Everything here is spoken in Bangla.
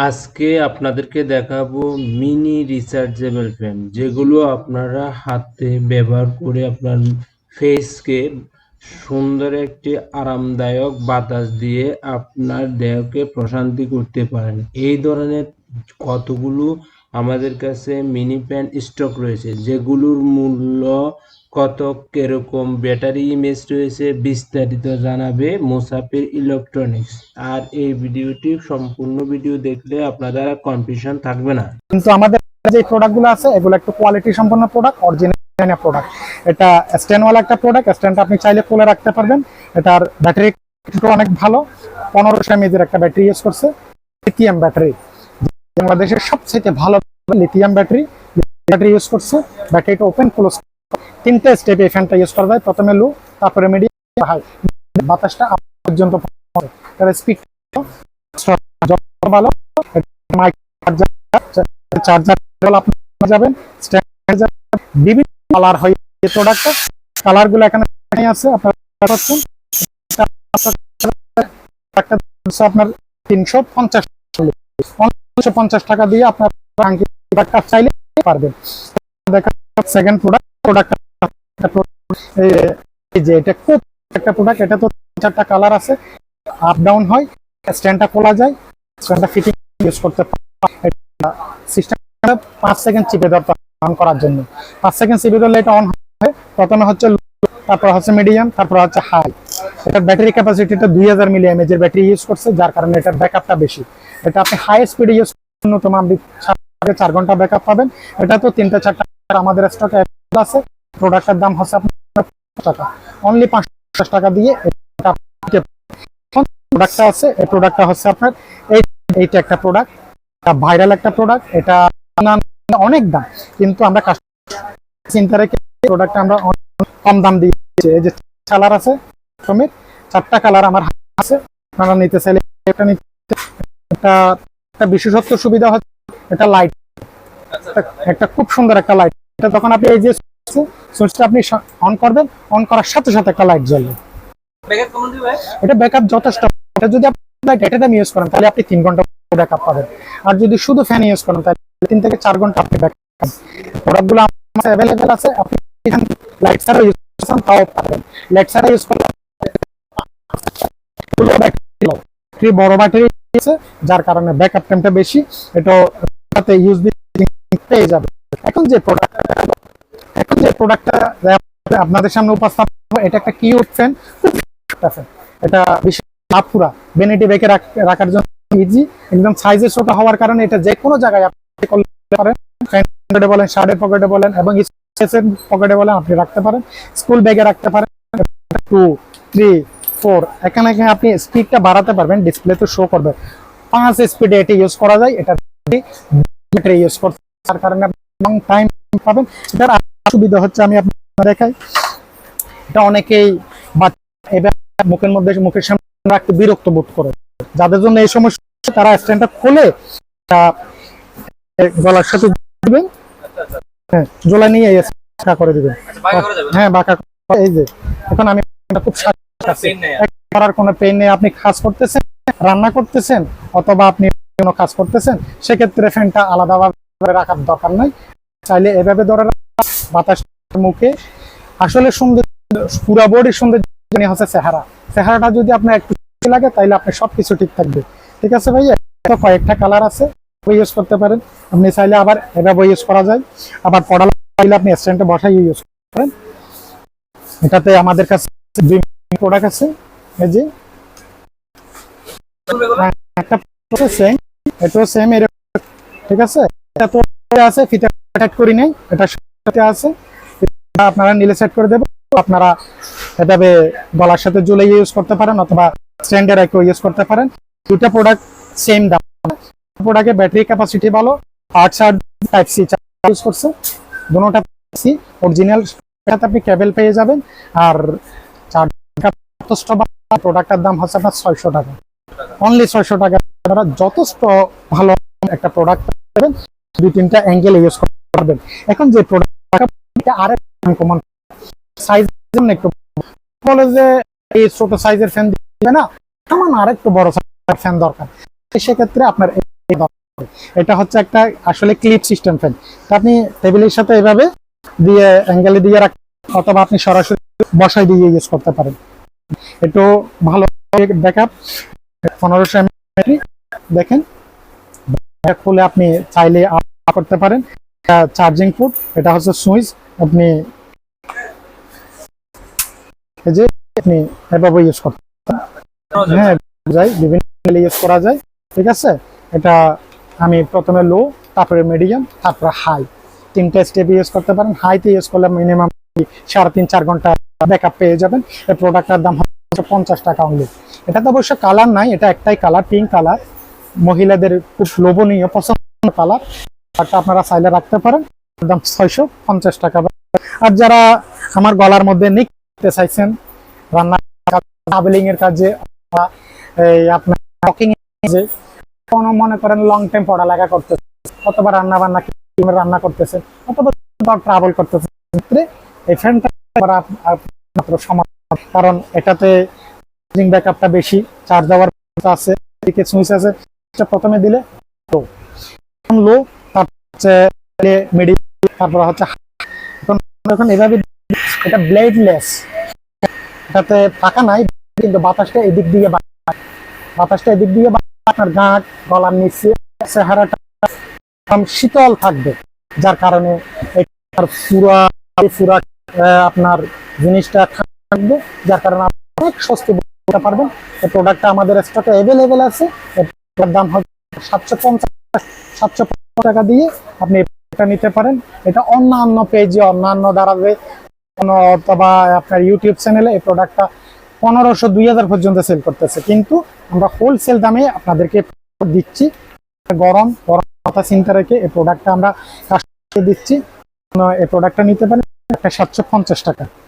আজকে আপনাদেরকে দেখাবো মিনি রিচার্জেবল ফ্যান, যেগুলো আপনারা হাতে ব্যবহার করে আপনার ফেসকে সুন্দর একটি আরামদায়ক বাতাস দিয়ে আপনার দেহকে প্রশান্তি করতে পারেন। এই ধরনের কতগুলো আমাদের কাছে মিনি ফ্যান স্টক রয়েছে, যেগুলোর মূল্য কত কীরকম ব্যাটারি ইমেজ রয়েছে, বিস্তারিত জানাবে মুসাফির ইলেকট্রনিক্স আর এই ভিডিওটি, সম্পূর্ণ ভিডিও দেখলে আপনাদের কনফিউশন থাকবে না। কিন্তু আমাদের যে প্রোডাক্টগুলো আছে, এগুলো একটু কোয়ালিটি সম্পন্ন প্রোডাক্ট অরিজিনাল প্রোডাক্ট এটা স্ট্যান্ডওয়ালা একটা প্রোডাক্ট স্ট্যান্ডটা আপনি চাইলে খুলে রাখতে পারবেন। এটার ব্যাটারি অনেক ভালো, পনেরোশো এমএজের একটা ব্যাটারি ইউজ করছে লিথিয়াম ব্যাটারি বাংলাদেশের সবচেয়ে ভালো লিথিয়াম ব্যাটারি ব্যাটারি ইউজ করছে। ব্যাটারিটা ওপেন ক্লোজ তিনটে স্টেপে এই ফ্যানটা ইউজ করা যায়। প্রথমে লো তারপরে মিডিয়াম হাই বাতাসটা পর্যন্ত। তার স্পিড ভালো চার্জার আপনারা যাবেন। বিভিন্ন কালার হয় এই প্রোডাক্টটা কালারগুলো এখানে আছে, আপনারা পাচ্ছেন। আপনার তিনশো পঞ্চাশ। পঞ্চাশ টাকা দিয়ে আপনার চাইলে পারবেন। প্রোডাক্ট এটা চারটা কালার আছে। আপ ডাউন হয় খোলা যায় ইউজ করতে সিস্টেম পাঁচ সেকেন্ড চিপে অন করার জন্য। পাঁচ সেকেন্ড চিপে অন প্রথমে হচ্ছে তারপর হচ্ছে মিডিয়াম তারপর হচ্ছে হাই এটার ব্যাটারি ক্যাপাসিটিটা দুই হাজার মিলি এমএজ এর ব্যাটারি ইউজ করছে, যার কারণে এটার ব্যাকআপটা বেশি। এটা আপনি হাই স্পিডে ইউজ ন্যূনতম আপনি চার ঘণ্টা ব্যাকআপ পাবেন। এটা তো তিনটা চারটা আমাদের স্টকে আছে। প্রোডাক্টের দাম হচ্ছে আপনার টাকা। অনলি পাঁচশো টাকা দিয়ে প্রোডাক্টটা আছে, এই প্রোডাক্টটা হচ্ছে আপনার এই, এইটা একটা প্রোডাক্ট ভাইরাল একটা প্রোডাক্ট এটা অনেক দাম। কিন্তু আমরা কাস্টমার চিন্তা রেখে প্রোডাক্টটা আমরা কম দাম দিয়েছি। এই যে কালার আছে ক্রমের চারটা কালার আমার আছে। আপনারা নিতে চাইলে এটা নিতে এটা একটা বিশেষত্ব সুবিধা হচ্ছে এটা লাইট একটা খুব সুন্দর একটা লাইট এটা তখন আপনি এই যে সুইচটা আপনি অন করবেন অন করার সাথে সাথে একটা লাইট জ্বলবে। এটা ব্যাকআপ যথেষ্ট। এটা যদি আপনি ডেটা দাম ইউজ করেন তাহলে আপনি তিন ঘণ্টা ব্যাকআপ পাবেন। আর যদি শুধু ফ্যান ইউজ করেন তাহলে তিন থেকে চার ঘণ্টা আপনি ব্যাকআপ প্রোডাক্টগুলো আমার অ্যাভেলেবেল আছে আপনি যার কারণে ব্যাকআপ টাইমটা বেশি, এটা পেয়ে যাবে। এখন যে প্রোডাক্ট এখন যে প্রোডাক্টটা আপনাদের সামনে উপস্থাপন এটা একটা কিউট ফ্যান। এটা আপুরা বেনেটি রাখার জন্য ইজি একদম সাইজে ছোট হওয়ার কারণে এটা যে কোনো জায়গায় আপনি করতে পারেন। পকেটে বলেন শার্টের পকেটে বলেন, এবং স্পেসের পকেটে বলে আপনি রাখতে পারেন। স্কুল ব্যাগে রাখতে পারেন। টু থ্রি ফোর এখানে এখানে আপনি স্পিডটা বাড়াতে পারবেন ডিসপ্লে তো শো করবে। পাঁচ স্পিডে এটি ইউজ করা যায়, এটা ব্যাটারি ইউজ করতে তার কারণে লং টাইম পাবেন। এটার সুবিধা হচ্ছে, আমি আপনার দেখাই। এটা অনেকেই এবার মুখের মধ্যে, মুখের সামনে রাখতে বিরক্ত বোধ করে। যাদের জন্য এই সমস্যা তারা স্ট্যান্ডটা খুলে গলার সাথে হ্যাঁ জোলা নিয়ে করে দিবেন। বাঁকা করা যাবে হ্যাঁ বাঁকা এই যে এখন আমি খুব করার কোনো পেন নেই আপনি কাজ করতেছেন রান্না করতেছেন অথবা আপনি কোনো কাজ করতেছেন সেক্ষেত্রে ফ্যানটা আলাদাভাবে রাখার দরকার নাই। চাইলে এভাবে ধরে বাতাস মুখে। আসলে সুন্দর পুরা বডির সুন্দর হচ্ছে চেহারা। চেহারাটা যদি আপনার একটু লাগে তাইলে আপনার সবকিছু ঠিক থাকবে। ঠিক আছে ভাইয়া? কয়েকটা কালার আছে। ইউজ করতে পারেন। আপনি চাইলে আবার এভাবে ইউজ করা যায়। আবার পড়া চাইলে আপনি স্ট্যান্ডে বসাই ইউজ করেন এটাতে আমাদের কাছে দুই প্রোডাক্ট আছে। এই যে, একটা সেম এটাও সেম এর ঠিক আছে? এটা তো আছে ফিতা সেট করি নাই, এটা সাথে আছে। আপনারা নিলে সেট করে দেবো আপনারা এভাবে গলার সাথে ঝুলে ইউজ করতে পারেন, অথবা স্ট্যান্ডে রেখে ইউজ করতে পারেন। দুটা প্রোডাক্ট সেম দাম। প্রোডাক্টের ব্যাটারি ক্যাপাসিটি ভালো আট পেয়ে যাবেন। আর প্রোডাক্টের দাম হচ্ছে আপনার ছয়শো টাকা। অনলি ছয়শো টাকা। যথেষ্ট ভালো একটা প্রোডাক্ট পাবেন, দুই তিনটা অ্যাঙ্গেল ইউজ করতে পারবেন এখন যে প্রোডাক্ট আরেক সাইজ একটু বলে যে, এই ছোট সাইজের ফ্যান দিবে না আরেকটু বড় ফ্যান দরকার। সেক্ষেত্রে আপনার এটা হচ্ছে একটা আসলে ক্লিপ সিস্টেম ফ্যান আপনি টেবিলের সাথে এভাবে দিয়ে অ্যাঙ্গেলে দিয়ে রাখ অথবা আপনি সরাসরি বসাই দিয়ে ইউজ করতে পারেন। একটু ভালো ব্যাকআপ পনেরোশো দেখেন। এটা খুলে আপনি চাইলে করতে পারেন। চার্জিং পোর্ট এটা হচ্ছে সুইচ আপনি এই যে আপনি এভাবে ইউজ করতে হ্যাঁ যায় বিভিন্ন ইউজ করা যায়। ঠিক আছে? এটা আমি প্রথমে লো তারপরে মিডিয়াম তারপরে হাই তিনটে স্টেপ ইউজ করতে পারেন। হাইতে ইউজ করলে মিনিমাম সাড়ে তিন, চার ঘণ্টা ব্যাকআপ পেয়ে যাবেন। এই প্রোডাক্টটার দাম হচ্ছে পঞ্চাশ টাকা অনলি এটা তো অবশ্য কালার নাই, এটা একটাই কালার পিঙ্ক কালার মহিলাদের খুব লোভনীয় পছন্দ কালার এটা আপনারা চাইলে রাখতে পারেন। দাম ছয়শো পঞ্চাশ টাকা। আর যারা আমার গলার মধ্যে নিতে চাইছেন রান্না ট্রাভেলিং এর কাজে আপনার যে কোনো মনে করেন লং টাইম পড়ালেখা করতেছে, অথবা রান্না বান্না রান্না করতেছে, অথবা ট্রাভেল করতেছে ক্ষেত্রে এই ফ্যানটা কারণ এটাতে চার্জিং ব্যাকআপটা বেশি চার্জ দেওয়ার আছে এদিকে সুইচ আছে প্রথমে দিলে লো লো তারপর হচ্ছে তারপর হচ্ছে। এখন এভাবে এটা ব্লেডলেস এটাতে পাকা নাই, কিন্তু বাতাসটা এদিক দিয়ে বাতাসটা এদিক দিয়ে আপনার গাঁট গলার নিচে চেহারাটা শীতল থাকবে, যার কারণে আপনার জিনিসটা থাকবে, যার কারণে অনেক স্বস্তি বলতে পারবেন। এই প্রোডাক্টটা আমাদের স্টকে অ্যাভেলেবেল আছে। দাম হচ্ছে সাতশো পঞ্চাশ, সাতশো টাকা দিয়ে আপনি এটা নিতে পারেন। এটা অন্যান্য পেজে অন্যান্য দাঁড়াবে অথবা আপনার ইউটিউব চ্যানেলে এই প্রোডাক্টটা পনেরোশো, দুই হাজার পর্যন্ত সেল করতেছে। কিন্তু আমরা হোলসেল দামে আপনাদেরকে দিচ্ছি। গরম গরম কথা চিন্তা রেখে এই প্রোডাক্টটা আমরা দিচ্ছি। এই প্রোডাক্টটা নিতে পারেন, একটা সাতশো পঞ্চাশ টাকা।